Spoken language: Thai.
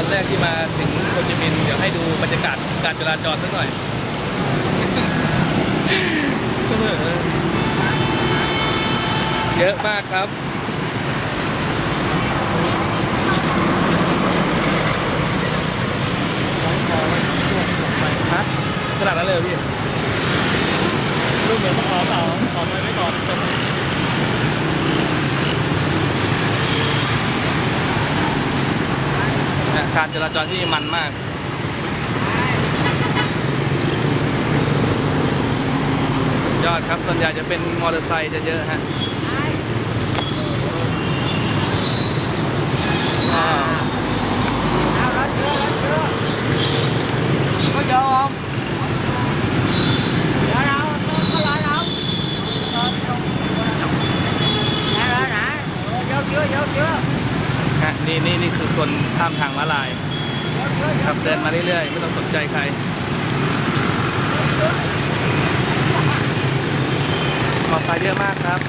วันแรกที่มาถึงโฮจิมินห์เดี๋ยวให้ดูบรรยากาศการจราจรสักหน่อย เยอะมากครับ ขนาดนั้นเลยเหรอพี่ รูปเหมือนมะขอเปล่าขอมาไม่ก่อนจบ นะ การจราจรที่มันมากยอดครับส่วนใหญ่จะเป็นมอเตอร์ไซค์จะเยอะฮะก็ยอมเยวเราก็รอเราแล้วนะเยอะเยอะ นี่นี่นี่คือคนข้ามทางม้าลายขับเดินมาเรื่อยๆ ไม่ต้องสนใจใครมอเตอร์ไซค์เยอะมากครับ